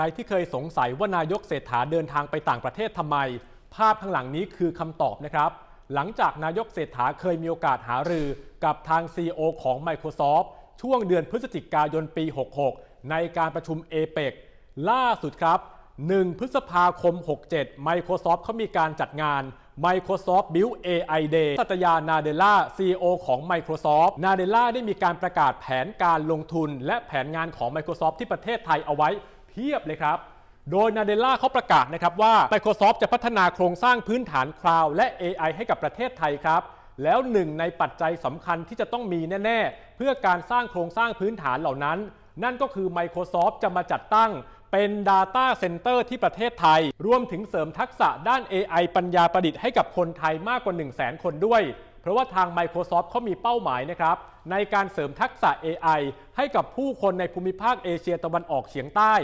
รที่เคยสงสัยว่านายกเศรษฐาเดินทางไปต่างประเทศทำไม ภาพข้างหลังนี้คือคำตอบนะครับ หลังจากนายกเศรษฐาเคยมีโอกาสหารือกับทาง CEO ของ Microsoft ช่วงเดือนพฤศจิกายนปี 66 ในการประชุม APEC ล่าสุดครับ 1 พฤษภาคม 67 Microsoft เขามีการจัดงาน Microsoft Build AI Day สัตยา นาเดล่า CEO ของ Microsoft นาเดล่าได้มีการประกาศแผนการลงทุน และแผนงานของ Microsoft ที่ประเทศไทยเอาไว้ พียบเลยครับ โดยนาเดล่าเขาประกาศนะครับว่า Microsoft จะพัฒนาโครงสร้างพื้นฐานคลาวด์และ AI ให้กับประเทศไทยครับ แล้วหนึ่งในปัจจัยสำคัญที่จะต้องมีแน่ ๆ เพื่อการสร้างโครงสร้างพื้นฐานเหล่านั้น นั่นก็คือ Microsoft จะมาจัดตั้งเป็น Data Center ที่ประเทศไทย รวมถึงเสริมทักษะด้าน AI ปัญญาประดิษฐ์ให้กับคนไทยมากกว่า 1 0 0 0 0แคนด้วย เพราะว่าทาง Microsoft เขามีเป้าหมายนะครับ ในการเสริมทักษะ AI ให้กับผู้คนในภูมิภาคเอเชียตะวันออกเฉียงใต้